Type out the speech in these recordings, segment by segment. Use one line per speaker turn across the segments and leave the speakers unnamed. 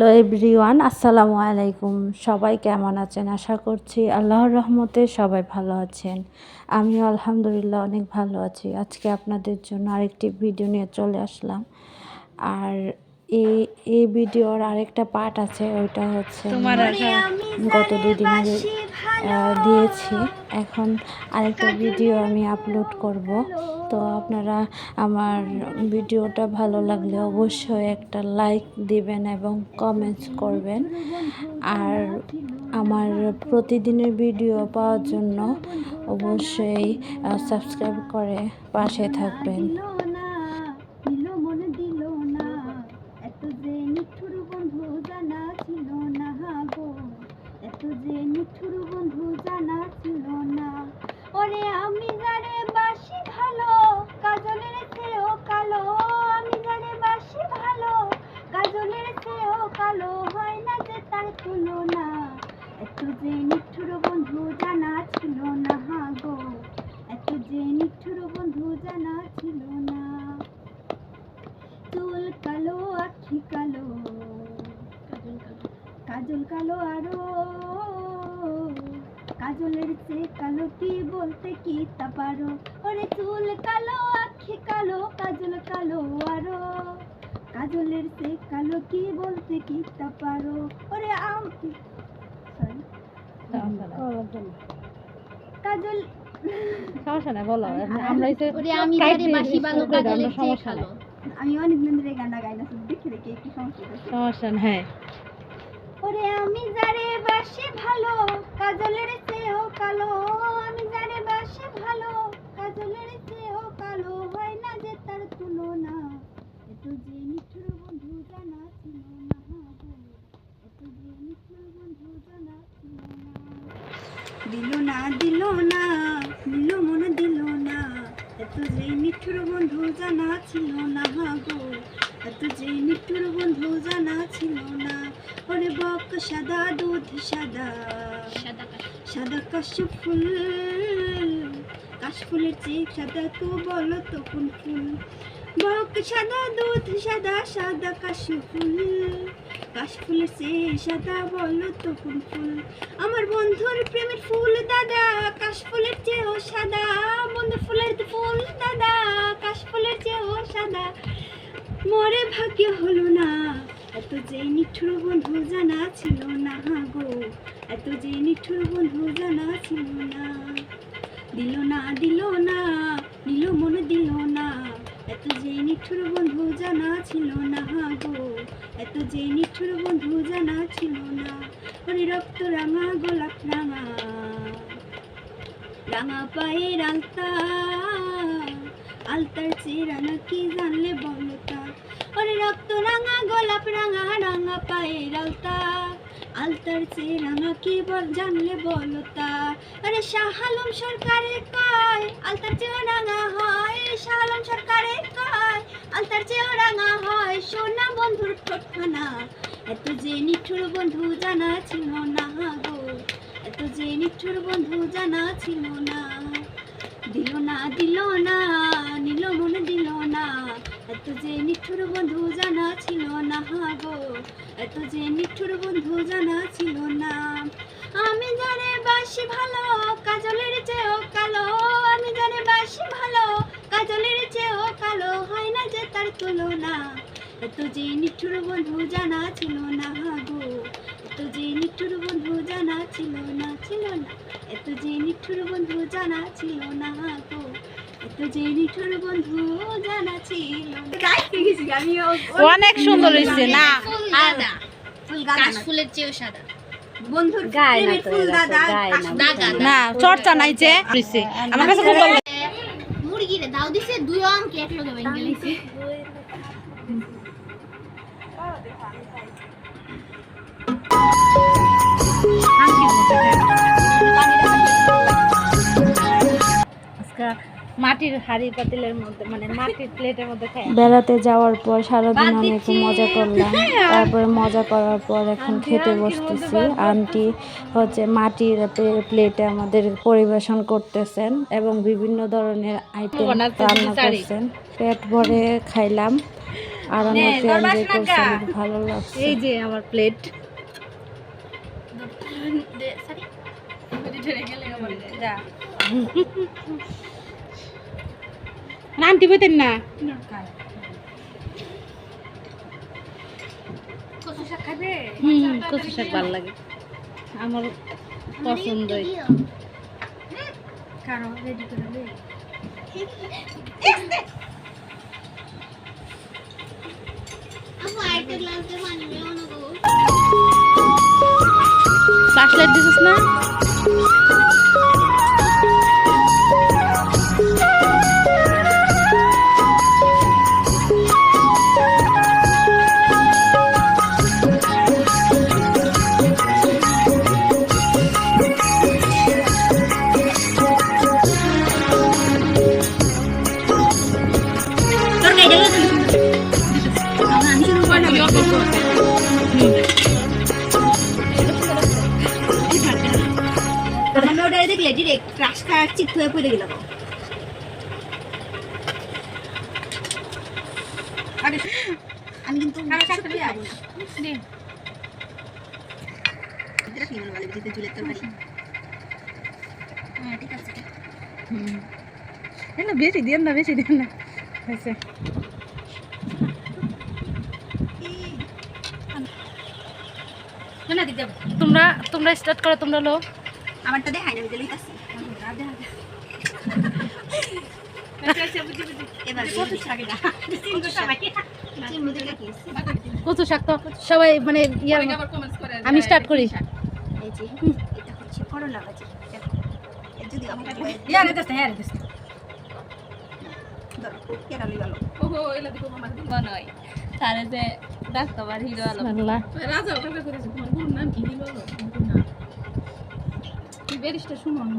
Hello everyone আসসালামু আলাইকুম। সবাই কেমন আছেন? আশা করছি আল্লাহর রহমতে সবাই ভালো আছেন। আমিও আলহামদুলিল্লাহ অনেক ভালো আছি। আজকে আপনাদের জন্য আরেকটি ভিডিও নিয়ে চলে আসলাম। আর এই এই ভিডিওর আরেকটা পার্ট আছে ওইটা হচ্ছে গত দুই দিন আগে দিয়েছি। এখন আরেকটা ভিডিও আমি আপলোড করব। তো আপনারা আমার ভিডিওটা ভালো লাগলে অবশ্যই একটা লাইক দিবেন এবং কমেন্টস করবেন। আর আমার প্রতিদিনের ভিডিও পাওয়ার জন্য অবশ্যই সাবস্ক্রাইব করে পাশে থাকবেন।
কাজল কালো আরও। কাজলের চেয়ে কালো কি বলতে কি তা পারো? ওরে চুল কালো আখি কালো কাজল কালো আরও। কাজলের চেয়ে কালো কি বলতে কি তা পারো? ওরে আম কাজল
সমস্যা নাই বলো। আমরা
আমি
অনেক দিন ধরে গানটা গাই না দেখে দেখে একটু সমস্যা
সমস্যা নাই।
ওরে আমি যারে বাসি ভালো, কাজলের চেয়েও কালো। আমি যারে বাসি ভালো, কাজলের চেয়েও কালো। হয় না যে তার তুলনা এত যে মিঠুর বন্ধু জানা ছিল না এত যে মিঠুর বন্ধু জানা ছিল না। দিল না দিল না দিল মনে দিল না। এত যে মিঠুর বন্ধু জানা ছিল না গো। এত যে মিঠুর বন্ধু জানা ছিল না। ওরে বক সাদা দুধ সাদা।
সাদা কাশ।
সাদা কাশ ফুল কাশ ফুলের চেয়ে সাদা তো বলো তো কোন ফুল? বক সাদা দুধ সাদা সাদা কাশ ফুল কাশ ফুলের চেয়ে সাদা বলো তো কোন ফুল? আমার বন্ধুর প্রেমের ফুল দাদা কাশ ফুলের চেয়েও সাদা। বন্ধু ফুলের ফুল দাদা কাশ ফুলের চেয়েও সাদা। মরে ভাগ্য হলো না। এত যে নিঠুর বন্ধু জানা ছিল না গো, এত যে নিঠুর বন্ধু জানা ছিল না। দিল না দিল না নিল মনে দিল না, এত যে নিঠুর বন্ধু জানা ছিল না গো, এত যে নিঠুর বন্ধু জানা ছিল না। ওরে রক্ত রাঙা, গোলাপ রাঙা রাঙা পায়ে রাঙতা আলতার চেরা নাকি জানলে বলো তা ওরে রক্ত রাঙা, গোলাপ রাঙা রাঙা পায়ে রালতা আলতার চেয়ে রাঙা কি বল জানলে বলো তা আরে শাহ আলম সরকারের কয়, আলতার চেয়েও রাঙা হয়। শাহ আলম সরকারের কয়, আলতার চেয়েও রাঙা হয়। সোনা বন্ধুর ঠোঁটখানা এত যে নিঠুর বন্ধু জানা ছিল না গো। এত যে নিঠুর বন্ধু জানা ছিল না। দিল না দিল না, নিল মনে দিল না। এত যে নিঠুর বন্ধু জানা ছিল না গো, এত যে নিঠুর বন্ধু জানা ছিল না। আমি জানে বাসি ভালো, কাজলের চেয়েও কালো। আমি জানে বাসি ভালো, কাজলের চেয়েও কালো। হয় না যে তার তুলনা, এত যে নিঠুর বন্ধু জানা ছিল না গো। এত যে নিঠুর বন্ধু জানা ছিল না ছিল না। এত যে নিঠুর বন্ধু জানা ছিল না গো। এত যে নিঠুর বন্ধু জানা ছিল
অনেক সুন্দর হয়েছে না।
ফুলের চেয়েও সাদা।
বন্ধুর
গায় না
চর্চা নাই যে আমার কাছে খুব ভালো
মুরগিরে দাও দিছে দুই অঙ্কে এক লগে ভেঙে গেছে
মাটির হাড়ি পাতিলের মধ্যে মানে মাটির প্লেটের মধ্যে খাই
বেড়াতে যাওয়ার পর সারাদিন অনেক মজা করলাম। তারপরে মজা করার পর এখন খেতে বসতেছি। আন্টি হচ্ছে মাটির প্লেটে আমাদের পরিবেশন করতেছেন এবং বিভিন্ন ধরনের আইটেম রান্না করছেন। পেট ভরে খাইলাম। আর আমাকে এনজয় করছে ভালো লাগছে।
এই যে আমার প্লেট। যা। না
কচু শাক খাবে
হুম কচু শাক ভালো লাগে। আমার পছন্দই
কারও রেডি করে আমি কিন্তু শাকটা খাব না এটা কি মনে বলে যেতে ঝুলের তরকারি হ্যাঁ ঠিক আছে
হুম এই না বেশি দিন না বেশি দিন না হয়েছে
না দিতে
তোমরা তোমরা স্টার্ট করো তোমরা লো
আমারটা দেখাই না আমি দিলেই
কচু শাক তো সবাই মানে ইয়ার আমি স্টার্ট করি।
এই যে এটা হচ্ছে করলা ভাজি। দেখো এর যদি আমাকে
ইয়ার দিতে ইয়ার দিতে
ধরো কেরালি গেল।
তারে যে ডাক্তার হিরো আলো
আল্লাহ
কচু শাক আমি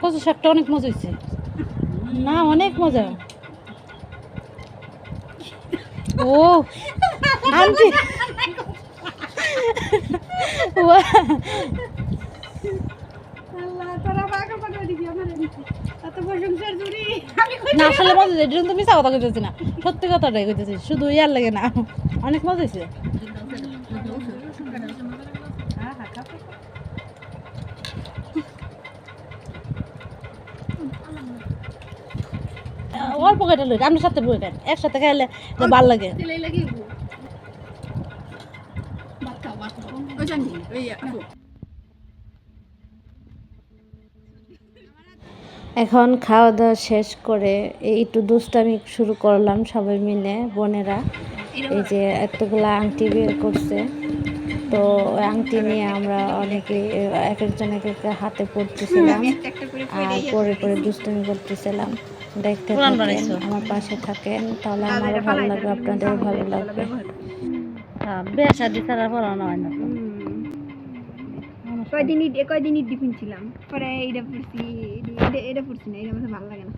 কচু শাকটা অনেক মজা হয়েছে না অনেক মজা। ও আন্টি। না আসলে মজা হয়েছে এটা কথা কইতেছি না। সত্যি কথাটাই কইতেছি শুধু ইয়ার লাগে না। অনেক মজা হয়েছে অল্প কেটে লই আপনার সাথে বই কেন একসাথে খাইলে ভালো লাগে।
এখন খাওয়া দাওয়া শেষ করে এই একটু দুষ্টামি শুরু করলাম সবাই মিলে বোনেরা। এই যে এতগুলা আংটি বের করছে তো ওই আংটি নিয়ে আমরা অনেকে এক একজন এক হাতে পড়তেছিলাম আর পরে পরে দুষ্টুমি করতেছিলাম। দেখতে থাকেন? আমার পাশে থাকেন তাহলে আমারও ভালো লাগবে আপনাদেরও ভালো লাগবে
বিয়ে শাদি ছাড়া পড়ানো হয় না।
কয়দিন কয়দিন ইট ডিফিন ছিলাম পরে এইটা পড়ছি এটা এটা পড়ছি না এটা আমার ভালো লাগে না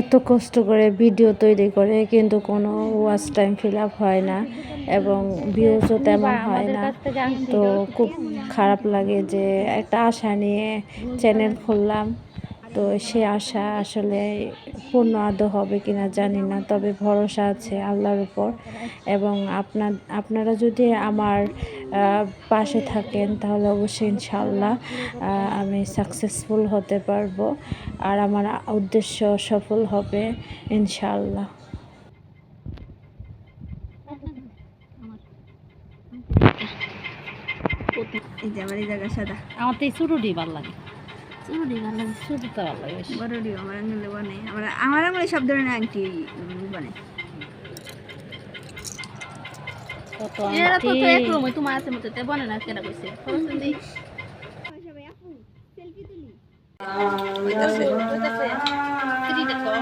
এত কষ্ট করে ভিডিও তৈরি করে, কিন্তু কোনো ওয়াচ টাইম ফিল আপ হয় না এবং ভিউজও তেমন হয় না। তো খুব খারাপ লাগে যে একটা আশা নিয়ে চ্যানেল খুললাম। তো সে আশা আসলে পূর্ণ আদৌ হবে কিনা জানি না তবে ভরসা আছে আল্লাহর উপর। এবং আপনার আপনারা যদি আমার পাশে থাকেন তাহলে অবশ্যই ইনশাল্লাহ আমি সাকসেসফুল হতে পারব। আর আমার উদ্দেশ্য সফল হবে ইনশাল্লাহ
আমার এই জায়গা সাদা।
আমার তো এই চুরুটি ভালো লাগে। ভালো
আমার আঙুলে বানে আমার আমার আঙুলে সব ধরনের আংটি বানে
এরা তো
আন্টি।
তো তোমার আছে মতো তে বনে না কেনা কইছে?
সবাই আপু সেলফি তুলি।
থ্রি দেখো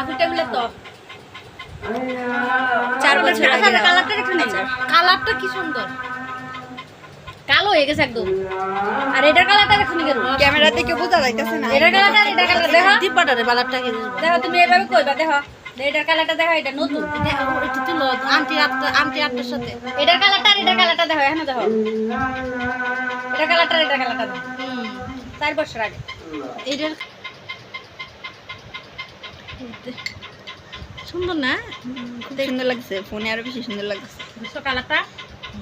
আগু টেবিলে তো
চার বছর আগে
কালারটা দেখো না কালারটা কি সুন্দর। কালো হয়ে গেছে একদম। আর এটার কালারটা দেখো নি কেন?
ক্যামেরা থেকে বোঝা যাইতেছে না।
এটার কালারটা এটার কালার দেখো।
দিব্যাটা রে কি?
দেখো তুমি এভাবে কইবা দেখো। এটার কালারটা দেখো এটা নতুন। এটা ও, একটু তুলো আন্টি আত্মা আন্টি আত্মার সাথে। এটার কালারটা আর এটার কালারটা দেখো এখানে দেখো। এটার কালারটা আর এটার কালারটা দেখো। চার বছর আগে। এটার সুন্দর না?
খুব সুন্দর লাগছে ফোনে আরও বেশি সুন্দর লাগছে।
কালারটা?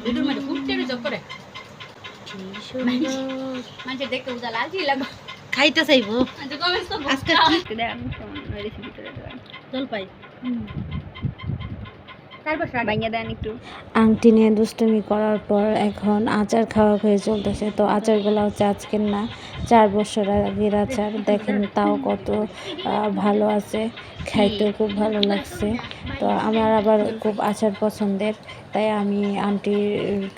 ভিডিওর মধ্যে খুব করে মানুষের দেখতে উজালা লাগবে
খাইতে চাইব।
আচ্ছা
আজকে
জলপাই।
আগে
ভাঙিয়ে দেন একটু।
আংটি নিয়ে দুষ্টুমি করার পর এখন আচার খাওয়া হয়ে চলতেছে। তো আচারগুলো হচ্ছে আজকের না চার বছর আগের আচার। দেখেন তাও কত ভালো আছে। খাইতেও খুব ভালো লাগছে। তো আমার আবার খুব আচার পছন্দের। তাই আমি আন্টির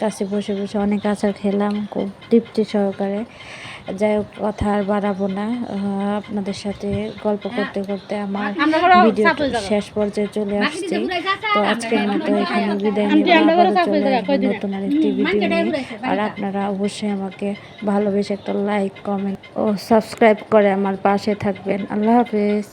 কাছে বসে বসে অনেক আচার খেলাম খুব তৃপ্তি সহকারে। যাই হোক কথা আর বাড়াবো না। আপনাদের সাথে গল্প করতে করতে আমার ভিডিও
হয়ে।
শেষ পর্যায়ে চলে আসছে। তো আজকের মতো এখানে বিদায়
হয়ে?
নতুন আরেকটি ভিডিও নিয়ে। আর আপনারা অবশ্যই আমাকে ভালোবেসে একটা লাইক কমেন্ট ও সাবস্ক্রাইব করে আমার পাশে থাকবেন। আল্লাহ হাফেজ।